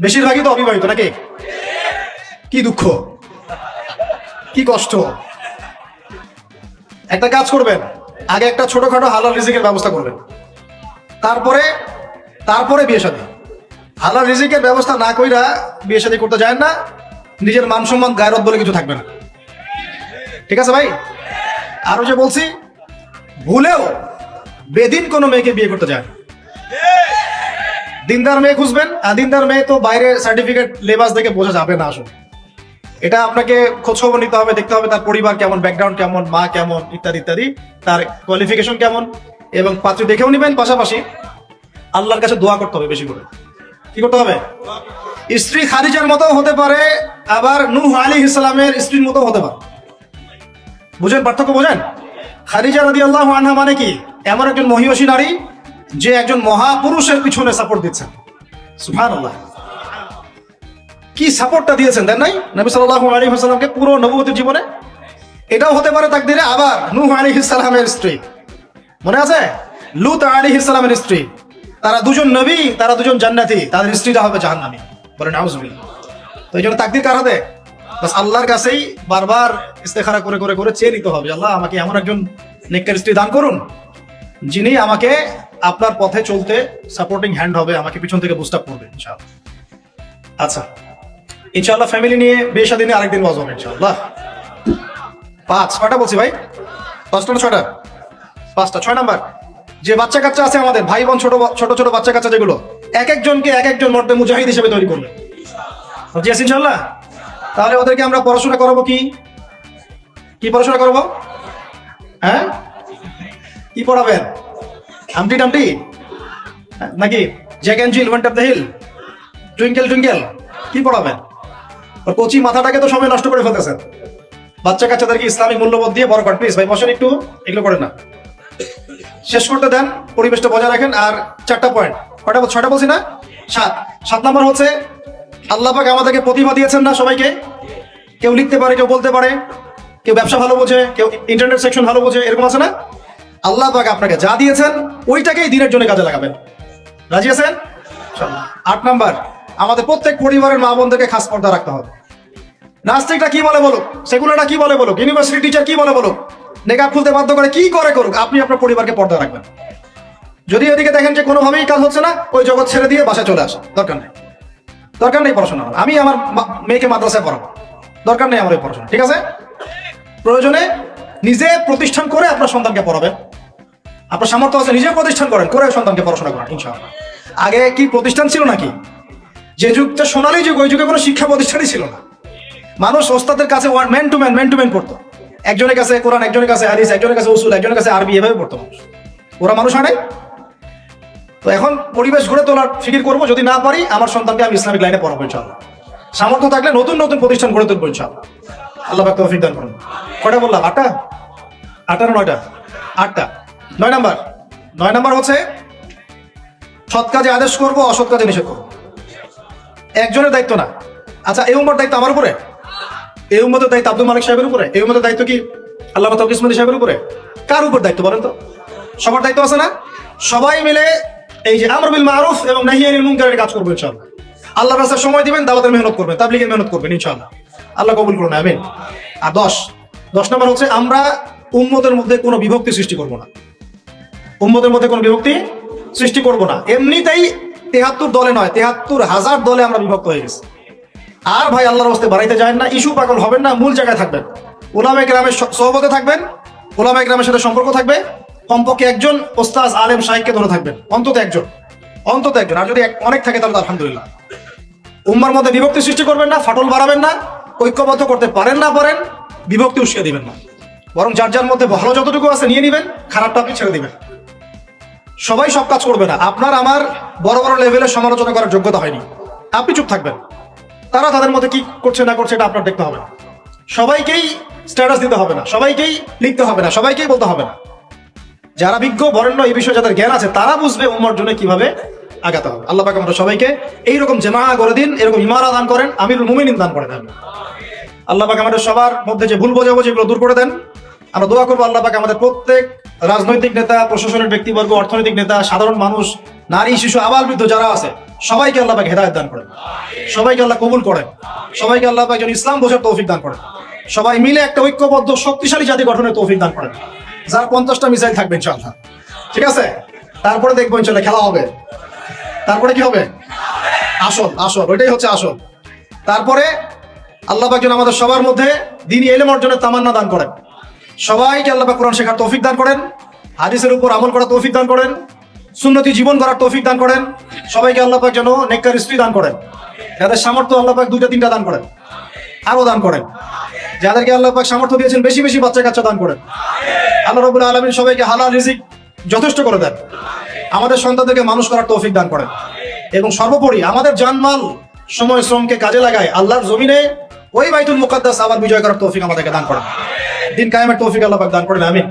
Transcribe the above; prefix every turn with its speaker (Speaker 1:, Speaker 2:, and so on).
Speaker 1: বেশিরভাগই তো অবিবাহিত নাকি? কি দুঃখ। কি কষ্ট। একটা কাজ করবেন, আগে একটা ছোটখাটো হালাল রিজিকের ব্যবস্থা করবেন। তারপরে তারপরে বিয়ে শাদী। হালাল রিজিকের ব্যবস্থা না কইরা বিয়ে শাদী করতে যায় না, নিজের মান সম্মান গায়রত বলে কিছু থাকবে না। ঠিক আছে ভাই? আরও যে বলছি, ভুলেও বেদিন কোনো মেয়েকে বিয়ে করতে যায়। দিনদার মেয়ে খুঁজবেন দিনদার মেয়ে তো বাইরে সার্টিফিকেট লেবাস দেখে বোঝা যাবে না আসলে। এটা আপনাকে খোঁজ খবর নিতে হবে, দেখতে হবে তার পরিবার কেমন ব্যাকগ্রাউন্ড কেমন, মা কেমন, ইত্যাদি ইত্যাদি। তার কোয়ালিফিকেশন কেমন, এবং পাত্রী দেখেও নিবেন পাশাপাশি আল্লাহর কাছে দোয়া করতে হবে বেশি করে। কি করতে হবে? স্ত্রী খাদিজার মতো হতে পারে, আবার নূহ আলী ইসলামের স্ত্রীর মতো হতে পারে। বুঝেন পার্থক্য বোঝেন? খাদিজা রাদি আল্লাহ আনহা মানে কি? এমন একজন মহিষী নারী যে একজন মহাপুরুষের পিছনে সাপোর্ট দিচ্ছেন। সুহান আল্লাহ কি সাপোর্টটা দিয়েছেন, দেন নাই? নবী সাল্লাল্লাহু আলাইহি ওয়াসাল্লামকে পুরো নবুয়তের জীবনে? এটাও হতে পারে তাকদিরে আবার নূহ আলাইহিস সালামের স্ত্রী। মনে আছে? লুত আলাইহিস সালামের স্ত্রী। তারা দুজন নবী, তারা দুজন জান্নাতি, তাদের স্ত্রীরা হবে জাহান্নামী। বলে নাউজুবিল্লাহ। তো এই জন্য তাকদির কার হাতে? বাস আল্লাহর কাছেই বারবার ইস্তেখারা করে করে করে চেয়ে নিতে হবে। আল্লাহ আমাকে এমন একজন নেককার স্ত্রী দান করুন, যিনি আমাকে আপনার পথে চলতে সাপোর্টিং হ্যান্ড হবে, আমাকে পিছন থেকে বুস্ট আপ করবে, ইনশাআল্লাহ। আচ্ছা ইনশাআল্লাহ ফ্যামিলি নিয়ে বিয়ে শাদী নিয়ে আরেকদিন ওয়াজ হবে, ইনশাআল্লাহ। পাঁচ, ছয়টা বলছি ভাই? পাঁচটা না পাঁচটা, ছয় নাম্বার। যে বাচ্চা কাচ্চা আছে আমাদের, ভাই বোন ছোট ছোট ছোট বাচ্চা কাচ্চা যেগুলো, এক একজনকে এক একজন মর্দে মুজাহিদ হিসেবে তৈরি করবে। জি আছে ইনশাআল্লাহ? তাহলে ওদেরকে আমরা পড়াশোনা করাবো কি? কি পড়াশোনা করব? হ্যাঁ? কি পড়াবেন? আমটি টামটি নাকি Jack and Jill went of the hill twinkle twinkle কি পড়াবেন কচি মাথাটাকে তো সময় নষ্ট করে ফেলতেছেন বাচ্চা কাচ্চাদেরকে ইসলামিক মূল্যবোধ দিয়ে বড় করেন প্লিজ ভাই, বসেন একটু, এগুলো করেন না। শেষ করতে দেন, পরিবেশটা বজায় রাখেন, আর চারটা পয়েন্ট কয়টা ছয়টা বলছি না? সাত। সাত নাম্বার হচ্ছে, আল্লাহ পাক আমাদেরকে প্রতিভা দিয়েছেন না সবাইকে? কেউ লিখতে পারে, কেউ বলতে পারে। কেউ ব্যবসা ভালো বোঝে, কেউ ইন্টারনেট সেকশন ভালো বোঝে, এরকম আছে না? আল্লাহ পাক আপনাকে যা দিয়েছেন, ওইটাকেই দিনের জন্য কাজে লাগাবেন। রাজি আছেন? আট নাম্বার, আমাদের প্রত্যেক পরিবারের মা বোনদেরকে খাস পর্দা রাখতে হবে। নাস্তিকটা কি বলে বলুক? সেগুলোটা কি বলে বলুক? ইউনিভার্সিটি টিচার কি বলে বলুক? নেকাব খুলতে বাধ্য করে কি করে করুক? আপনি আপনার পরিবারকে পর্দা রাখবেন। যদি এদিকে দেখেন যে কোনোভাবেই কাজ হচ্ছে না, ওই জগৎ ছেড়ে দিয়ে বাসায় চলে আসে। দরকার নেই। দরকার নেই পড়াশোনা আমি আমার মেয়েকে মাদ্রাসায় পড়াবো। দরকার নেই আমার পড়াশোনা। ঠিক আছে? প্রয়োজনে নিজে প্রতিষ্ঠান করে আপনার সন্তানকে পড়াবেন। আপনার সামর্থ্য আছে নিজে প্রতিষ্ঠান করেন করে সন্তানকে পড়াশোনা করেন, ইনশাআল্লাহ। আগে কি প্রতিষ্ঠান ছিল নাকি? যে যুগটা সোনালি যুগ, ওই যুগে কোনো শিক্ষা প্রতিষ্ঠানই ছিল না। মানুষ ওস্তাদের কাছে man to man man to man পড়তো। একজনের কাছে কোরআন, একজনের কাছে হাদিস, একজনের কাছে উসুল, একজনের কাছে আরবি, এভাবে পড়তো মানুষ। ওরা মানুষ হয় তো এখন পরিবেশ গড়ে তোলার ফিকির করব, যদি না পারি, আমার সন্তানকে আমি ইসলামিক লাইনে পড়াবো, ইনশাআল্লাহ। সামর্থ্য থাকলে নতুন নতুন প্রতিষ্ঠান গড়ে তুলবো, ইনশাআল্লাহ। আল্লাহ তৌফিক দান করুন। কয়টা বললাম? আটটা? আটটা নয়টা? আটটা। নয় নাম্বার। নয় নাম্বার হচ্ছে, সৎ কাজে আদেশ করব, অসৎ কাজে নিষেধ করব। একজনের দায়িত্ব না। আচ্ছা এই উম্মর দায়িত্ব আমার উপরে? এই উম্মতের দায়িত্ব আব্দুল মালিক সাহেবের উপরে? এই উম্মতের দায়িত্ব কি আল্লাহ তকিসমতি সাহেবের উপরে? কার উপর দায়িত্ব বলেন তো? সবার দায়িত্ব আছে না? সবাই মিলে এই যে আমর বিল মারুফ এবং নাহিয়ানিল মুনকারের কাজ করব ইনশাআল্লাহ। আল্লাহ রাস্তায় সময় দিবেন, দাওয়াতের মেহনত করবেন, তাবলিগের মেহনত করবেন ইনশাআল্লাহ। আল্লাহ কবুল করুন, আমিন। আর দশ। দশ নম্বর হচ্ছে, আমরা উম্মতের মধ্যে কোনো বিভক্তি সৃষ্টি করব না। উম্মতের মধ্যে কোনো বিভক্তি সৃষ্টি করব না। এমনিতেই তেহাত্তর দলে নয়, তেহাত্তর হাজার দলে আমরা বিভক্ত হয়ে গেছি। আর ভাই, আল্লাহর হস্তে বাড়াইতে যায় না ইস্যু পাগল হবেন না, মূল জায়গায় থাকবেন। ওলামে গ্রামের সহবতে থাকবেন, ওলামে গ্রামের সাথে সম্পর্ক থাকবে, কমপক্ষে একজন ওস্তাজ, আলেম শাহিককে ধরে থাকবেন, অন্তত একজন অন্তত একজন। আর যদি অনেক থাকে তাহলে আলহামদুলিল্লাহ। উম্মার মধ্যে বিভক্তি সৃষ্টি করবেন না, ফাটল বাড়াবেন না, ঐক্যবদ্ধ করতে পারেন না পারেন, বিভক্তি উস্কিয়ে দিবেন না। বরং যার যার মধ্যে ভালো যতটুকু আছে নিয়ে নিবেন, খারাপটা আপনি ছেড়ে দিবেন। সবাই সব কাজ করবে না। আপনার আমার বড় বড় লেভেলে সমালোচনা করার যোগ্যতা হয়নি। আপনি চুপ থাকবেন। তারা তাদের মধ্যে কি করছে না করছে এটা আপনার দেখতে হবে সবাইকেই স্ট্যাটাস দিতে হবে না। সবাইকেই লিখতে হবে না। সবাইকেই বলতে হবে না। যারা বিজ্ঞ, বরেণ্য এই বিষয়ে যাদের জ্ঞান আছে, তারা বুঝবে উম্মার জন্য কীভাবে আগাতে হবে। আল্লাহ পাক আমরা সবাইকে এইরকম জেমা করে দিন, এরকম ইমারা দান করেন, আমিরুল মুমিনিন দান করে দেন। আল্লাহ পাক আমাদের সবার মধ্যে যে ভুল বোঝাবুঝি এগুলো দূর করে দেন। আমরা দোয়া করব আল্লাহ পাক আমাদের প্রত্যেক রাজনৈতিক নেতা প্রশাসনের ব্যক্তিবর্গ, অর্থনৈতিক নেতা, সাধারণ মানুষ, নারী, শিশু, আবাল বৃদ্ধ যারা আছে, সবাইকে আল্লাহ পাক হেদায়ত দান করেন। সবাইকে আল্লাহ কবুল করেন। সবাইকে আল্লাহ পাক ইসলাম বোঝার তৌফিক দান করেন। সবাই মিলে একটা ঐক্যবদ্ধ, শক্তিশালী জাতি গঠনের তৌফিক দান করেন। যার পঞ্চাশটা মিসাইল থাকবে, ইনশাআল্লাহ। ঠিক আছে? তারপরে দেখব ইনশাল্লাহ খেলা হবে। তারপরে কি হবে? আসল আসল, ওইটাই হচ্ছে আসল। তারপরে আল্লাহ পাক আমাদের সবার মধ্যে দিনই এলেম অর্জনের তামান্না দান করেন। সবাইকে আল্লাহ কোরআন শেখার তৌফিক দান করেন, হাদিসের উপর আমল করার তৌফিক দান করেন, সুন্নতি জীবন করার তৌফিক দান করেন, সবাইকে আল্লাহ পাক যেন নেককার স্ত্রী দান করেন, যাদের সামর্থ্য আল্লাহ পাক দুইটা তিনটা দান করেন আরও দান করেন, যাদেরকে আল্লাহ পাক সামর্থ্য দিয়েছেন বেশি বেশি বাচ্চা কাচ্চা দান করেন। আল্লাহ রবুল্লা আলমিন সবাইকে হালাল রিজিক যথেষ্ট করে দেন, আমাদের সন্তানদেরকে মানুষ করার তৌফিক দান করেন, এবং সর্বোপরি আমাদের জানমাল সময় শ্রমকে কাজে লাগায় আল্লাহর জমিনে ওই বাইতুল মুকাদ্দাস আবার বিজয় করার তৌফিক আমাদেরকে দান করেন। দিন কায়েমের তৌফিক আল্লাহ দান করেন আমিন।